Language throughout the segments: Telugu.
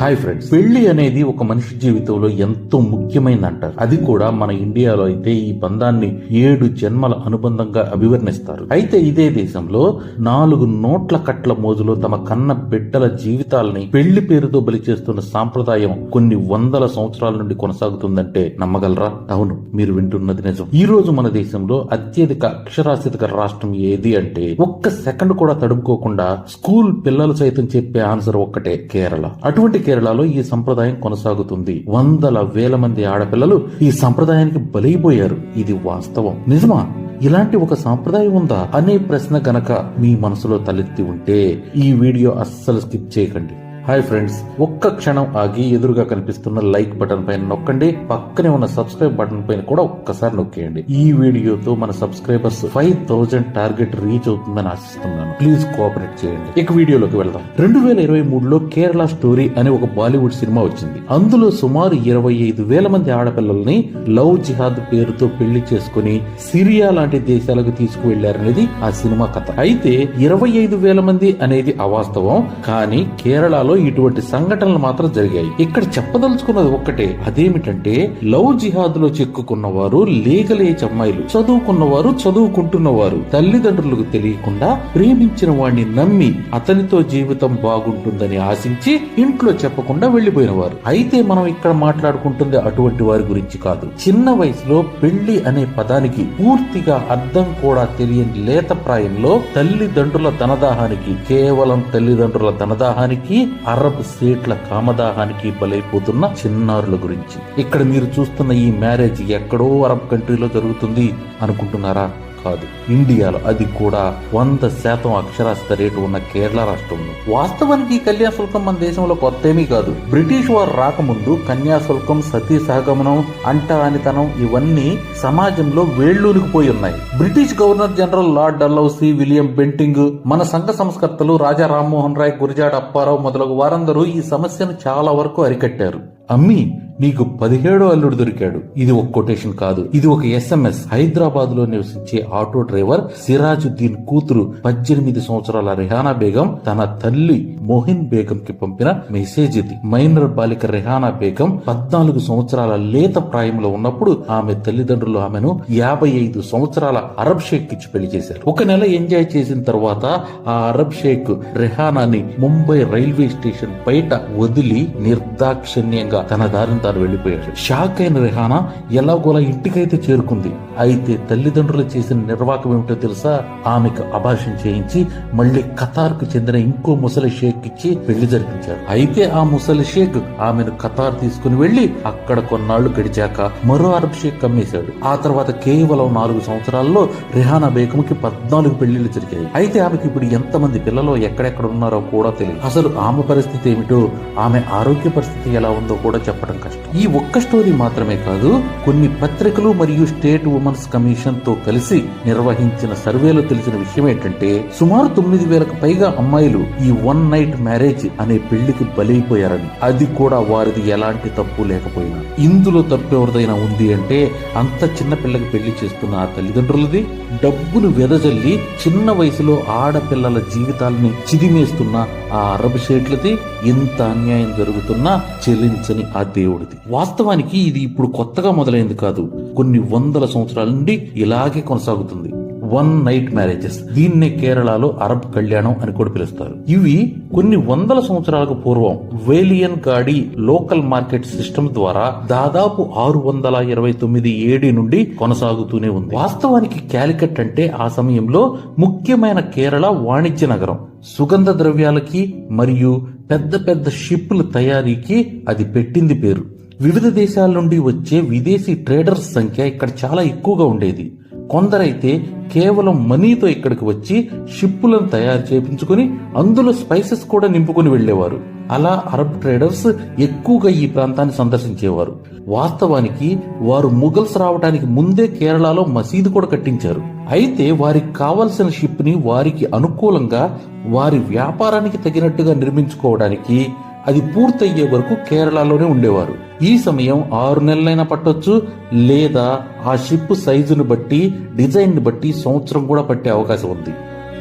హాయ్ ఫ్రెండ్స్ పెళ్ళి అనేది ఒక మనిషి జీవితంలో ఎంతో ముఖ్యమైనది అంటారు. అది కూడా మన ఇండియాలో అయితే ఈ బంధాన్ని ఏడు జన్మల అనుబంధంగా అభివర్ణిస్తారు. అయితే ఇదే దేశంలో నాలుగు నోట్ల కట్ల మోజులో తమ కన్న బిడ్డల జీవితాల్ని పెళ్ళి పేరుతో బలి చేస్తున్న సాంప్రదాయం కొన్ని వందల సంవత్సరాల నుండి కొనసాగుతుందంటే నమ్మగలరా? అవును మీరు వింటున్నది నిజం. ఈ రోజు మన దేశంలో అత్యధిక అక్షరాస్యత రాష్ట్రం ఏది అంటే ఒక్క సెకండ్ కూడా తడుముకోకుండా స్కూల్ పిల్లలు సైతం చెప్పే ఆన్సర్ ఒక్కటే కేరళ. అటువంటి కేరళలో ఈ సంప్రదాయం కొనసాగుతుంది. వందల వేల మంది ఆడపిల్లలు ఈ సంప్రదాయానికి బలైపోయారు. ఇది వాస్తవం. నిజమా? ఇలాంటి ఒక సాంప్రదాయం ఉందా? అనే ప్రశ్న గనక మీ మనసులో తలెత్తి ఉంటే ఈ వీడియో అస్సలు స్కిప్ చేయకండి. హాయ్ ఫ్రెండ్స్ ఒక్క క్షణం ఆగి ఎదురుగా కనిపిస్తున్న లైక్ బటన్ పైన నొక్కండి పక్కనే ఉన్న సబ్స్క్రైబ్ బటన్ పైన కూడా ఒక్కసారి నొక్కేయండి. ఈ వీడియోతో మన subscribers five thousand target reach అవుతుందని ఆశిస్తున్నాను. ప్లీజ్ కోఆపరేట్ చేయండి. ఇక వీడియోలోకి వెళ్దాం. రెండు వేల ఇరవై మూడులో కేరళ స్టోరీ అనే ఒక బాలీవుడ్ సినిమా వచ్చింది. అందులో సుమారు ఇరవై ఐదు వేల మంది ఆడపిల్లల్ని లవ్ జిహాద్ పేరుతో పెళ్ళి చేసుకుని సిరియా లాంటి దేశాలకు తీసుకువెళ్ళారనేది ఆ సినిమా కథ. అయితే ఇరవై ఐదు వేల మంది అనేది అవాస్తవం. కానీ కేరళలో ఇటువంటి సంఘటనలు మాత్రం జరిగాయి. ఇక్కడ చెప్పదలుచుకున్నది ఒక్కటే అదేమిటంటే లవ్ జిహాద్లో చిక్కుకున్న వారు లీగల్ ఏజ్ అమ్మాయిలు చదువుకున్న వారు చదువుకుంటున్నవారు. తల్లిదండ్రులకు తెలియకుండా ప్రేమించిన వాడిని నమ్మి అతనితో జీవితం బాగుంటుందని ఆశించి ఇంట్లో చెప్పకుండా వెళ్ళిపోయిన వారు అయితే మనం ఇక్కడ మాట్లాడుకుంటుంది అటువంటి వారి గురించి కాదు. చిన్న వయసులో పెళ్ళి అనే పదానికి పూర్తిగా అర్థం కూడా తెలియని లేత ప్రాయంలో తల్లిదండ్రుల ధనదాహానికి కేవలం తల్లిదండ్రుల ధనదాహానికి అరబ్ సీట్ల కామదాహానికి బలైపోతున్న చిన్నారుల గురించి. ఇక్కడ మీరు చూస్తున్న ఈ మ్యారేజ్ ఎక్కడో అరబ్ కంట్రీలో జరుగుతుంది అనుకుంటున్నారా? కాదు. ఇండియాలో అది కూడా వంద శాతం అక్షరాస్యత రేటు ఉన్న కేరళ రాష్ట్రంలో. వాస్తవానికి ఈ కన్యాశుల్కం మన దేశంలో కొత్త ఏమీ కాదు. బ్రిటిష్ వారు రాకముందు కన్యాశుల్కం సతీ సహగమనం అంటరానితనం ఇవన్నీ సమాజంలో వేళ్ళూనికిపోయి ఉన్నాయి. British governor general Lord Dalhousie William Bentinck మన సంఘ సంస్కర్తలు రాజా రామ్మోహన్ రాయ్ గురిజాడ అప్పారావు మొదలగు వారందరూ ఈ సమస్యను చాలా వరకు అరికట్టారు. అమ్మి నీకు పదిహేడో అల్లుడు దొరికాడు. ఇది ఒక కొటేషన్ కాదు. ఇది ఒక ఎస్ఎంఎస్ హైదరాబాద్లో నివసించే ఆటో డ్రైవర్ సిరాజుద్దీన్ కూతురు పద్దెనిమిది సంవత్సరాల రెహానా బేగం తన తల్లి మోహిన్ బేగం కి పంపిన మెసేజ్ ఇది. మైనర్ బాలిక రెహానా బేగం పద్నాలుగు సంవత్సరాల లేత ప్రాయంలో ఉన్నప్పుడు ఆమె తల్లిదండ్రులు ఆమెను యాభై ఐదు సంవత్సరాల అరబ్ షేక్ ఇచ్చి పెళ్ళి చేశారు. ఒక నెల ఎంజాయ్ చేసిన తర్వాత ఆ అరబ్ షేక్ రెహానాని ముంబై రైల్వే స్టేషన్ బయట వదిలి నిర్దాక్షిణ్యంగా తన దారిని తాను వెళ్ళిపోయాడు షాక్ అయిన రెహానా ఎలాగోలా ఇంటికైతే చేరుకుంది. అయితే తల్లిదండ్రులు చేసిన నిర్వాకం ఏమిటో తెలుసా? ఆమెకు అభాషణ చేయించి మళ్ళీ ఖతార్కు చెందిన ఇంకో ముసలి షేక్ ఇచ్చి పెళ్ళి జరిపించారు. అయితే ఆ ముసలి షేక్ ఆమెను ఖతార్ తీసుకుని వెళ్ళి అక్కడ కొన్నాళ్ళు గడిచాక మరో అరబ్ షేక్ అమ్మేశాడు ఆ తర్వాత కేవలం నాలుగు సంవత్సరాల్లో రిహానా బేగం కి పద్నాలుగు పెళ్ళిళ్ళు జరిగాయి. అయితే ఆమెకి ఇప్పుడు ఎంతమంది పిల్లలు ఎక్కడెక్కడ ఉన్నారో కూడా తెలియదు. అసలు ఆమె పరిస్థితి ఏమిటో ఆమె ఆరోగ్య పరిస్థితి ఎలా ఉందో కూడా చెప్పడం కష్టం. ఈ ఒక్క స్టోరీ మాత్రమే కాదు కొన్ని పత్రికలు మరియు స్టేట్ ఉమెన్స్ కమిషన్తో కలిసి నిర్వహించిన సర్వేలో తెలిసిన విషయం ఏంటంటే సుమారు తొమ్మిది వేలకు పైగా అమ్మాయిలు ఈ వన్ నైట్ మ్యారేజ్ అనే పెళ్ళికి బలైపోయారని. అది కూడా వారిది ఎలాంటి తప్పు లేకపోయినా. ఇందులో తప్పు ఎవరిదైనా ఉంది అంటే అంత చిన్న పిల్లకి పెళ్ళి చేస్తున్న ఆ తల్లిదండ్రులది. డబ్బును వెదజల్లి చిన్న వయసులో ఆడపిల్లల జీవితాలని చిదిమేస్తున్న ఆ అరబ్ షేట్లది ఇంత అన్యాయం జరుగుతున్నా చెల్లించని ఆ దేవుడిది. వాస్తవానికి ఇది ఇప్పుడు కొత్తగా మొదలైంది కాదు. కొన్ని వందల సంవత్సరాల నుండి ఇలాగే కొనసాగుతుంది. One night marriages. దీన్నే కేరళలో అరబ్ కళ్యాణం అని కూడా పిలుస్తారు. ఇవి కొన్ని వందల సంవత్సరాలకు పూర్వం వేలియన్ గాడి లోకల్ మార్కెట్ సిస్టమ్ ద్వారా దాదాపు ఆరు వందల ఇరవై తొమ్మిది ఏడి నుండి కొనసాగుతూనే ఉంది. వాస్తవానికి క్యాలికట్ అంటే ఆ సమయంలో ముఖ్యమైన కేరళ వాణిజ్య నగరం. సుగంధ ద్రవ్యాలకి మరియు పెద్ద పెద్ద షిప్ల తయారీకి అది పెట్టింది పేరు. వివిధ దేశాల నుండి వచ్చే విదేశీ ట్రేడర్స్ సంఖ్య ఇక్కడ చాలా ఎక్కువగా ఉండేది. కొందరైతే కేవలం మనీతో ఇక్కడికి వచ్చి షిప్పులను తయారు చేపించుకుని అందులో స్పైసెస్ కూడా నింపుకుని వెళ్ళేవారు అలా అరబ్ ట్రేడర్స్ ఎక్కువగా ఈ ప్రాంతాన్ని సందర్శించేవారు. వాస్తవానికి వారు ముఘల్స్ రావడానికి ముందే కేరళలో మసీదు కూడా కట్టించారు. అయితే వారికి కావలసిన షిప్ని వారికి అనుకూలంగా వారి వ్యాపారానికి తగినట్టుగా నిర్మించుకోవడానికి అది పూర్తయ్యే వరకు కేరళలోనే ఉండేవారు. ఈ సమయం ఆరు నెలలైనా పట్టొచ్చు లేదా ఆ షిప్ సైజును బట్టి డిజైన్ని బట్టి సంవత్సరం కూడా పట్టే అవకాశం ఉంది.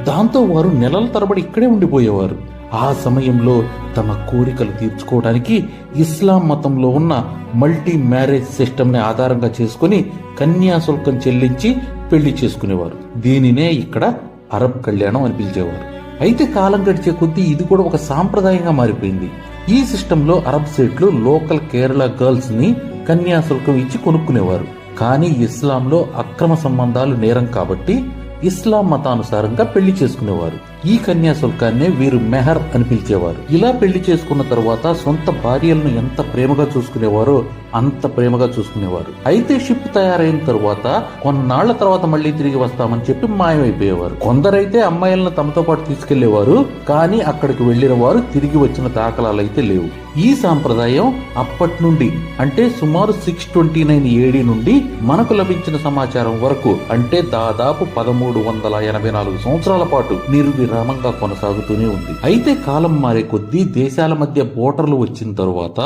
దాంతో వారు నెలల తరబడి ఇక్కడే ఉండిపోయేవారు. ఆ సమయంలో తమ కోరికలు తీర్చుకోవడానికి ఇస్లాం మతంలో ఉన్న మల్టీ మ్యారేజ్ సిస్టమ్ని ఆధారంగా చేసుకుని కన్యాశుల్కం చెల్లించి పెళ్ళి చేసుకునేవారు. దీనినే ఇక్కడ అరబ్ కళ్యాణం అని పిలిచేవారు. అయితే కాలం గడిచే కొద్దీ ఇది కూడా ఒక సాంప్రదాయంగా మారిపోయింది. ఈ సిస్టంలో అరబ్ స్టేట్లు లోకల్ కేరళ గర్ల్స్ని కన్యాశుల్కం ఇచ్చి కొనుక్కునేవారు. కానీ ఇస్లాంలో అక్రమ సంబంధాలు నేరం కాబట్టి ఇస్లాం మతానుసారంగా పెళ్ళి చేసుకునేవారు. ఈ కన్యాశుల్కాన్నే వీరు మెహర్ అని పిలిచేవారు. ఇలా పెళ్ళి చేసుకున్న తర్వాత సొంత భార్యలను ఎంత ప్రేమగా చూసుకునేవారో అంత ప్రేమగా చూసుకునేవారు. అయితే షిప్ తయారైన తర్వాత కొన్నాళ్ళ తర్వాత మళ్ళీ తిరిగి వస్తామని చెప్పి మాయమైపోయేవారు. కొందరైతే అమ్మాయిలను తమతో పాటు తీసుకెళ్ళేవారు కానీ అక్కడికి వెళ్ళిన వారు తిరిగి వచ్చిన దాఖలాలు అయితే లేవు. ఈ సాంప్రదాయం అప్పటి నుండి అంటే సుమారు సిక్స్ ట్వంటీ నైన్ ఏడి నుండి మనకు లభించిన సమాచారం వరకు అంటే దాదాపు పదమూడు వందల ఎనభై నాలుగు సంవత్సరాల పాటు విరామంగా కొనసాగుతూనే ఉంది. అయితే కాలం మారే కొద్దీ దేశాల మధ్య బోర్డర్లు వచ్చిన తరువాత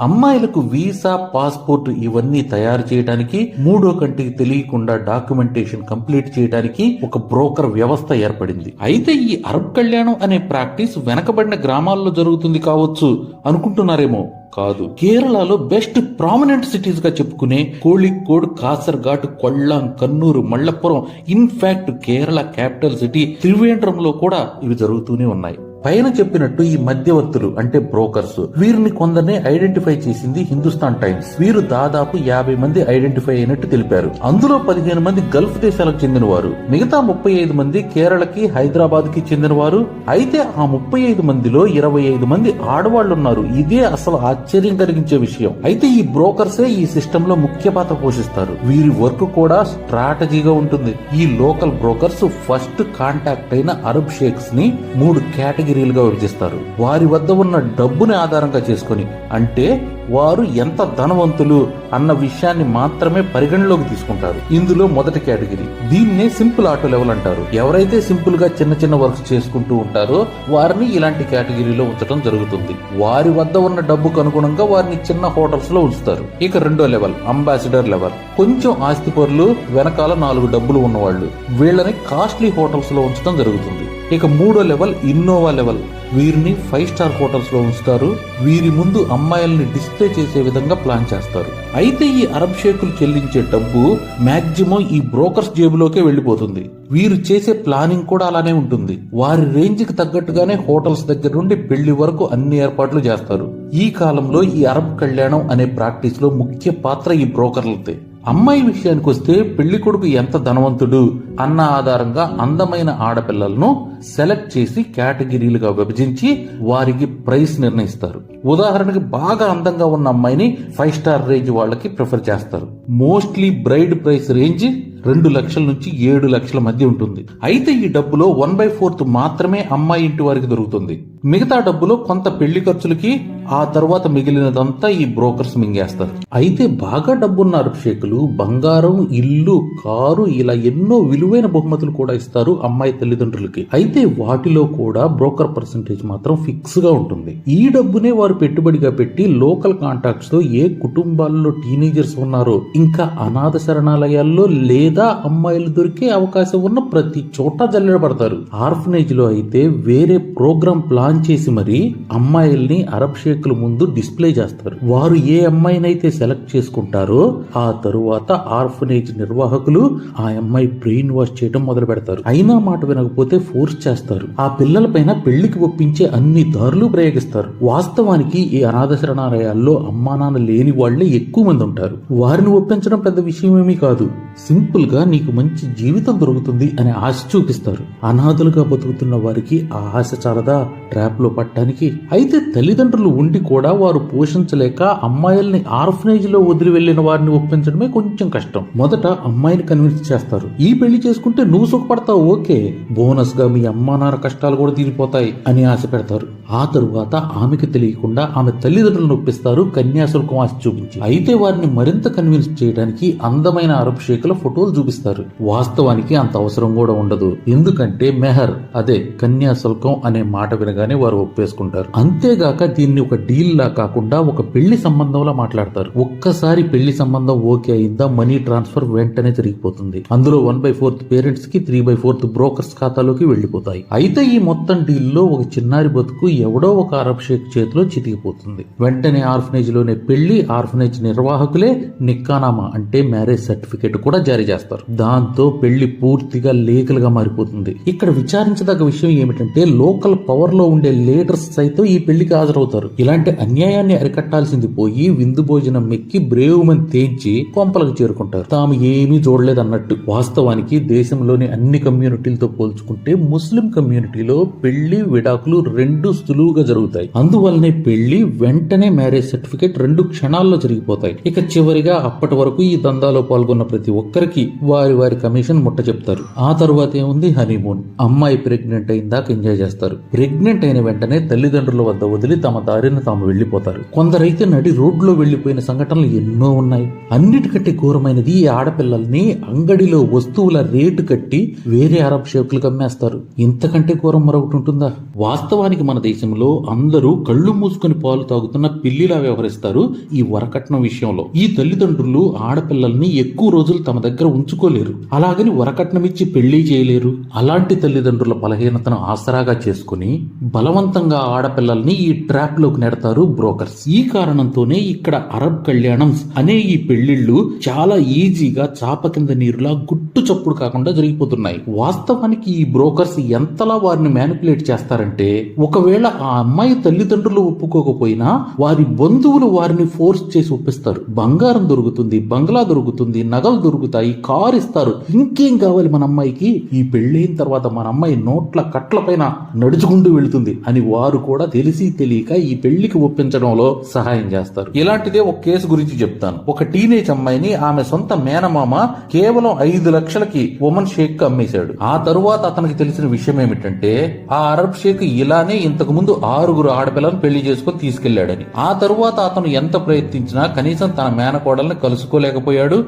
అమ్మాయిలకు వీసా పాస్పోర్ట్ ఇవన్నీ తయారు చేయడానికి మూడో కంటికి తెలియకుండా డాక్యుమెంటేషన్ కంప్లీట్ చేయడానికి ఒక బ్రోకర్ వ్యవస్థ ఏర్పడింది. అయితే ఈ అరబ్ కళ్యాణం అనే ప్రాక్టీస్ వెనకబడిన గ్రామాల్లో జరుగుతుంది కావచ్చు అనుకుంటున్నారేమో? కాదు. కేరళలో బెస్ట్ ప్రామినెంట్ సిటీస్గా చెప్పుకునే Kozhikode Kasaragod Kollam Kannur Malappuram in fact Kerala capital city త్రివేంద్రంలో కూడా ఇవి జరుగుతూనే ఉన్నాయి. పైన చెప్పినట్టు ఈ మధ్యవర్తులు అంటే బ్రోకర్స్ వీరిని కొందరిని ఐడెంటిఫై చేసింది హిందుస్థాన్ టైమ్స్ వీరు దాదాపు యాభై మంది ఐడెంటిఫై అయినట్టు తెలిపారు. అందులో పదిహేను మంది గల్ఫ్ దేశాలకు చెందిన వారు మిగతా ముప్పై ఐదు మంది కేరళకి హైదరాబాద్కి చెందిన వారు అయితే ఆ ముప్పై ఐదు మందిలో ఇరవై ఐదు మంది ఆడవాళ్ళు ఉన్నారు ఇదే అసలు ఆశ్చర్యం కలిగించే విషయం. అయితే ఈ బ్రోకర్సే ఈ సిస్టమ్లో ముఖ్య పాత్ర పోషిస్తారు? వీరి వర్క్ కూడా స్ట్రాటజీగా ఉంటుంది. ఈ లోకల్ బ్రోకర్స్ ఫస్ట్ కాంటాక్ట్ అయిన అరబ్ షేక్స్ని మూడు కేటగిరీ కేటగిరీలుగా విభజిస్తారు. వారి వద్ద ఉన్న డబ్బుని ఆధారంగా చేసుకొని అంటే వారు ఎంత ధనవంతులు అన్న విషయాన్ని మాత్రమే పరిగణలోకి తీసుకుంటారు. ఇందులో మొదటి కేటగిరీ దీన్నే సింపుల్ ఆటో లెవెల్ అంటారు. ఎవరైతే సింపుల్గా చిన్న చిన్న వర్క్స్ చేసుకుంటూ ఉంటారో వారిని ఇలాంటి కేటగిరీలో ఉంచడం జరుగుతుంది. వారి వద్ద ఉన్న డబ్బుకు అనుగుణంగా వారిని చిన్న హోటల్స్లో ఉంచుతారు. ఇక రెండో లెవెల్ అంబాసిడర్ లెవెల్. కొంచెం ఆస్తిపరులు వెనకాల నాలుగు డబ్బులు ఉన్నవాళ్ళు. వీళ్ళని కాస్ట్లీ హోటల్స్లో ఉంచడం జరుగుతుంది. ఇక మూడో లెవెల్ ఇన్నోవా లెవెల్. వీరిని ఫైవ్ స్టార్ హోటల్స్లో ఉంచుతారు. వీరి ముందు అమ్మాయిల్ని డిస్ప్లే చేసే విధంగా ప్లాన్ చేస్తారు. అయితే ఈ అరబ్ షేకులు చెల్లించే డబ్బు మాక్సిమం ఈ బ్రోకర్స్ జేబులోకే వెళ్ళిపోతుంది వీరు చేసే ప్లానింగ్ కూడా అలానే ఉంటుంది. వారి రేంజ్కి తగ్గట్టుగానే హోటల్స్ దగ్గర నుండి పెళ్ళి వరకు అన్ని ఏర్పాట్లు చేస్తారు. ఈ కాలంలో ఈ అరబ్ కళ్యాణం అనే ప్రాక్టీస్లో ముఖ్య పాత్ర ఈ బ్రోకర్లదే. అమ్మాయి విషయానికి వస్తే పెళ్ళి కొడుకు ఎంత ధనవంతుడు అన్న ఆధారంగా అందమైన ఆడపిల్లలను సెలెక్ట్ చేసి కేటగిరీలుగా విభజించి వారికి ప్రైస్ నిర్ణయిస్తారు. ఉదాహరణకి బాగా అందంగా ఉన్న అమ్మాయిని ఫైవ్ స్టార్ రేంజ్ వాళ్ళకి ప్రిఫర్ చేస్తారు. మోస్ట్లీ బ్రైడ్ ప్రైస్ రేంజ్ రెండు లక్షల నుంచి ఏడు లక్షల మధ్య ఉంటుంది. అయితే ఈ డబ్బులో వన్ బై ఫోర్త్ మాత్రమే అమ్మాయి ఇంటి వారికి దొరుకుతుంది. మిగతా డబ్బులో కొంత పెళ్ళి ఖర్చులకి ఆ తర్వాత మిగిలినదంతా ఈ బ్రోకర్స్ మింగేస్తారు. అయితే బాగా డబ్బున్న అభిషేకులు బంగారం ఇల్లు కారు ఇలా ఎన్నో విలువ విలువైన బహుమతులు కూడా ఇస్తారు అమ్మాయి తల్లిదండ్రులకి. అయితే వాటిలో కూడా బ్రోకర్ పర్సంటేజ్ మాత్రం ఫిక్స్గా ఉంటుంది. ఈ డబ్బునే వారు పెట్టుబడిగా పెట్టి లోకల్ కాంటాక్ట్స్తో ఏ కుటుంబాల్లో టీనేజర్స్ ఉన్నారో ఇంకా అనాథ శరణాలయాల్లో లేదా అమ్మాయిలు దొరికే అవకాశం ఉన్న ప్రతి చోట జల్లెడబడతారు ఆర్ఫనేజ్లో అయితే వేరే ప్రోగ్రామ్ ప్లాన్ చేసి మరి అమ్మాయిల్ని అరబ్ షేక్ల ముందు డిస్ప్లే చేస్తారు. వారు ఏ అమ్మాయినైతే సెలెక్ట్ చేసుకుంటారో ఆ తరువాత ఆర్ఫనేజ్ నిర్వాహకులు ఆ అమ్మాయి బ్రెయిన్ వాష్ చేయడం మొదలు పెడతారు. అయినా మాట వినకపోతే ఫోర్స్ చేస్తారు. ఆ పిల్లల పైన పెళ్ళికి ఒప్పించే అన్ని దారులు ప్రయోగిస్తారు. వాస్తవానికి ఈ అనాథ శరణాలయాల్లో అమ్మా నాన్న లేని వాళ్ళే ఎక్కువ మంది ఉంటారు. వారిని ఒప్పించడం పెద్ద విషయమేమీ కాదు. సింపుల్గా నీకు మంచి జీవితం దొరుకుతుంది అనే ఆశ చూపిస్తారు. అనాథలుగా బతుకుతున్న వారికి ఆ ఆశ చాలదా? ట్రాప్లో పట్టడానికి. అయితే తల్లిదండ్రులు ఉండి కూడా వారు పోషించలేక అమ్మాయిల్ని ఆర్ఫనేజ్లో వదిలి వెళ్ళిన వారిని ఒప్పించడమే కొంచెం కష్టం. మొదట అమ్మాయిని కన్విన్స్ చేస్తారు. ఈ పెళ్ళి చేసుకుంటే నువ్వు సుఖపడతావు ఓకే. బోనస్గా మీ అమ్మా నాన్న కష్టాలు కూడా తీరిపోతాయి అని ఆశ పెడతారు. ఆ తరువాత ఆమెకి తెలియకుండా ఆమె తల్లిదండ్రులను ఒప్పిస్తారు కన్యాశుల్కం ఆశ చూపించి. అయితే వారిని మరింత కన్విన్స్ చేయడానికి అందమైన అరబ్ షేకుల ఫోటోలు చూపిస్తారు. వాస్తవానికి అంత అవసరం కూడా ఉండదు. ఎందుకంటే మెహర్ అదే కన్యాశుల్కం అనే మాట వినగానే వారు ఒప్పేసుకుంటారు. అంతేగాక దీన్ని ఒక డీల్ లా కాకుండా ఒక పెళ్ళి సంబంధంలా మాట్లాడతారు. ఒక్కసారి పెళ్ళి సంబంధం ఓకే అయిందా మనీ ట్రాన్స్ఫర్ వెంటనే జరిగిపోతుంది. అందులో వన్ బై ఫోర్త్ పేరెంట్స్కి త్రీ బై ఫోర్త్ బ్రోకర్స్ ఖాతాలోకి వెళ్ళిపోతాయి అయితే ఈ మొత్తం డీల్లో ఒక చిన్నారి బతుకు ఎవడో ఒక అరబ్ షేక్ చేతిలో చితికిపోతుంది. వెంటనే ఆర్ఫనేజ్లోనే పెళ్ళి ఆర్ఫనేజ్ నిర్వాహకులే నిక్కానామా అంటే మ్యారేజ్ సర్టిఫికేట్ కూడా జారీ చేస్తారు. దాంతో పెళ్ళి పూర్తిగా లీగల్గా మారిపోతుంది. ఇక్కడ విచారించదగ్గ విషయం ఏమిటంటే లోకల్ పవర్లో ఉండే లీడర్స్ సైతం ఈ పెళ్ళికి హాజరవుతారు. ఇలాంటి అన్యాయాన్ని అరికట్టాల్సింది పోయి విందు భోజనం మెక్కి బ్రేవ్ మని తేల్చి కొంపలకు చేరుకుంటారు. తాము ఏమీ చూడలేదన్నట్టు. వాస్తవానికి దేశంలోని అన్ని కమ్యూనిటీలతో పోల్చుకుంటే ముస్లిం కమ్యూనిటీలో పెళ్ళి విడాకులు రెండు సులువుగా జరుగుతాయి. అందువల్లనే పెళ్ళి వెంటనే మ్యారేజ్ సర్టిఫికేట్ రెండు క్షణాల్లో జరిగిపోతాయి. ఇక చివరిగా అప్పటి వరకు ఈ దందాలో పాల్గొన్న ప్రతి ఒక్క ఒక్కరికి వారి వారి కమిషన్ ముట్ట చెప్తారు. ఆ తర్వాత ఏముంది? హనీమూన్. అమ్మాయి ప్రెగ్నెంట్ అయిందాక ఎంజాయ్ చేస్తారు. ప్రెగ్నెంట్ అయిన వెంటనే తల్లిదండ్రుల వద్ద వదిలి తమ దారిన తాము వెళ్ళిపోతారు కొందరైతే నడి రోడ్లో వెళ్ళిపోయిన సంఘటనలు ఎన్నో ఉన్నాయి. అన్నిటికంటే ఘోరమైనది ఈ ఆడపిల్లల్ని అంగడిలో వస్తువుల రేటు కట్టి వేరే అరబ్ షేకులకు అమ్మేస్తారు ఇంతకంటే ఘోరం మరొకటి ఉంటుందా? వాస్తవానికి మన దేశంలో అందరూ కళ్ళు మూసుకొని పాలు తాగుతున్న పిల్లిలా వ్యవహరిస్తారు ఈ వరకట్నం విషయంలో. ఈ తల్లిదండ్రులు ఆడపిల్లల్ని ఎక్కువ రోజులు తమ దగ్గర ఉంచుకోలేరు. అలాగని వరకట్నం ఇచ్చి పెళ్ళి చేయలేరు. అలాంటి తల్లిదండ్రుల బలహీనతను ఆసరాగా చేసుకుని బలవంతంగా ఆడపిల్లల్ని ఈ ట్రాప్లోకి నెడతారు బ్రోకర్స్. ఈ కారణంతోనే ఇక్కడ అరబ్ కళ్యాణంస్ అనే ఈ పెళ్ళిళ్ళు చాలా ఈజీగా చాప కింద నీరులా గుట్టు చప్పుడు కాకుండా జరిగిపోతున్నాయి. వాస్తవానికి ఈ బ్రోకర్స్ ఎంతలా వారిని మ్యానిపులేట్ చేస్తారంటే ఒకవేళ ఆ అమ్మాయి తల్లిదండ్రులు ఒప్పుకోకపోయినా వారి బంధువులు వారిని ఫోర్స్ చేసి ఒప్పిస్తారు. బంగారం దొరుకుతుంది బంగ్లా దొరుకుతుంది నగలు దొరుకుతాయి కారు ఇస్తారు ఇంకేం కావాలి మన అమ్మాయికి? ఈ పెళ్ళైన తర్వాత మన అమ్మాయి నోట్ల కట్ల పైన నడుచుకుంటూ వెళుతుంది అని వారు కూడా తెలిసి తెలియక ఈ పెళ్ళికి ఒప్పించడంలో సహాయం చేస్తారు. ఇలాంటిదే ఒక కేసు గురించి చెప్తాను. ఒక టీనేజ్ అమ్మాయిని ఆమె సొంత మేనమామ కేవలం ఐదు లక్షలకి ఉమన్ షేక్ అమ్మేశాడు. ఆ తరువాత అతనికి తెలిసిన విషయం ఏమిటంటే ఆ అరబ్ షేక్ ఇలానే ఇంతకు ముందు ఆరుగురు ఆడపిల్లను పెళ్ళి చేసుకుని తీసుకెళ్ళాడని. ఆ తరువాత అతను ఎంత ప్రయత్నించినా కనీసం తన మేనకోడల్ని కలుసుకోలేకపోయాడు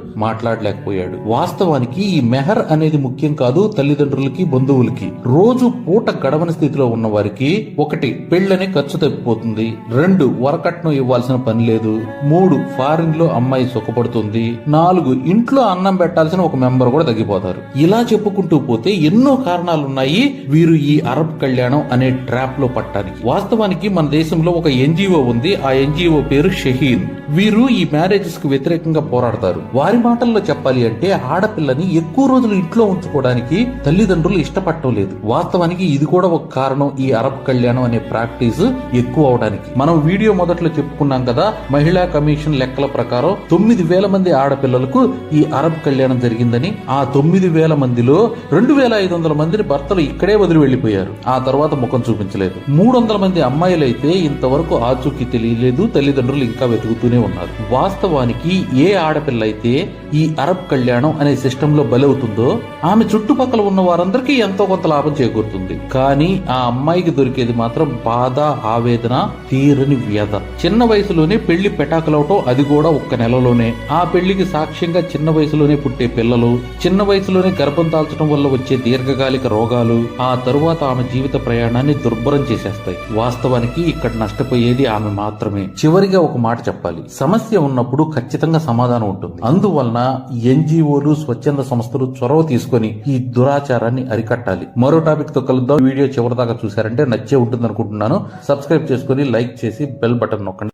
మాట్లాడలేకపోయాడు వాస్తవానికి ఈ మెహర్ అనేది ముఖ్యం కాదు తల్లిదండ్రులకి బంధువులకి. రోజు పూట గడవని స్థితిలో ఉన్న వారికి ఒకటి పెళ్ళని ఖర్చు తప్పిపోతుంది. రెండు వరకట్నం ఇవ్వాల్సిన పని లేదు. మూడు ఫారిన్లో అమ్మాయి సుఖపడుతుంది. నాలుగు ఇంట్లో అన్నం పెట్టాల్సిన ఒక మెంబర్ కూడా తగ్గిపోతారు. ఇలా చెప్పుకుంటూ పోతే ఎన్నో కారణాలు ఉన్నాయి వీరు ఈ అరబ్ కళ్యాణం అనే ట్రాప్లో పట్టడానికి. వాస్తవానికి మన దేశంలో ఒక ఎన్జిఓ ఉంది. ఆ ఎన్జిఓ పేరు షహీన్. వీరు ఈ మ్యారేజెస్కు వ్యతిరేకంగా పోరాడతారు. వారి మాటల్లో చెప్పాలి అంటే ఆడపిల్లని ఎక్కువ రోజులు ఇంట్లో ఉంచుకోవడానికి తల్లిదండ్రులు ఇష్టపడటం లేదు. వాస్తవానికి ఇది కూడా ఒక కారణం ఈ అరబ్ కళ్యాణం అనే ప్రాక్టీస్ ఎక్కువ అవడానికి. మనం వీడియో మొదట్లో చెప్పుకున్నాం కదా మహిళా కమిషన్ లెక్కల ప్రకారం తొమ్మిది వేల మంది ఆడపిల్లలకు ఈ అరబ్ కళ్యాణం జరిగిందని ఆ తొమ్మిది వేల మందిలో రెండు వేల ఐదు వందల మందిని భర్తలు ఇక్కడే వదిలి వెళ్ళిపోయారు ఆ తర్వాత ముఖం చూపించలేదు. మూడు వందల మంది అమ్మాయిలైతే ఇంతవరకు ఆచూకీ తెలియలేదు తల్లిదండ్రులు ఇంకా వెతుకుతూనే ఉన్నారు. వాస్తవానికి ఏ ఆడపిల్ల అయితే ఈ అరబ్ కళ్యాణం అనే సిస్టమ్లో బలవుతుందో ఆమె చుట్టుపక్కల ఉన్న వారందరికీ ఎంతో కొంత లాభం చేకూరుతుంది. కానీ ఆ అమ్మాయికి దొరికేది మాత్రం బాధ ఆవేదన తీరని వ్యధ. చిన్న వయసులోనే పెళ్ళి పెటాకులవటం అది కూడా ఒక్క నెలలోనే. ఆ పెళ్ళికి సాక్ష్యంగా చిన్న వయసులోనే పుట్టే పిల్లలు చిన్న వయసులోనే గర్భం దాల్చడం వల్ల వచ్చే దీర్ఘకాలిక రోగాలు ఆ తరువాత ఆమె జీవిత ప్రయాణాన్ని దుర్భరం చేసేస్తాయి. వాస్తవానికి ఇక్కడ నష్టపోయేది ఆమె మాత్రమే. చివరిగా ఒక మాట చెప్పాలి. సమస్య ఉన్నప్పుడు ఖచ్చితంగా సమాధానం ఉంటుంది. అందువలన ఎన్జిఓలు స్వచ్ఛంద సంస్థలు చొరవ తీసుకొని ఈ దురాచారాన్ని అరికట్టాలి. మరో టాపిక్తో కలుద్దాం. వీడియో చివరిదాకా చూసారంటే నచ్చే ఉంటుంది అనుకుంటున్నాను సబ్స్క్రైబ్ చేసుకుని లైక్ చేసి బెల్ బటన్ నొక్కండి.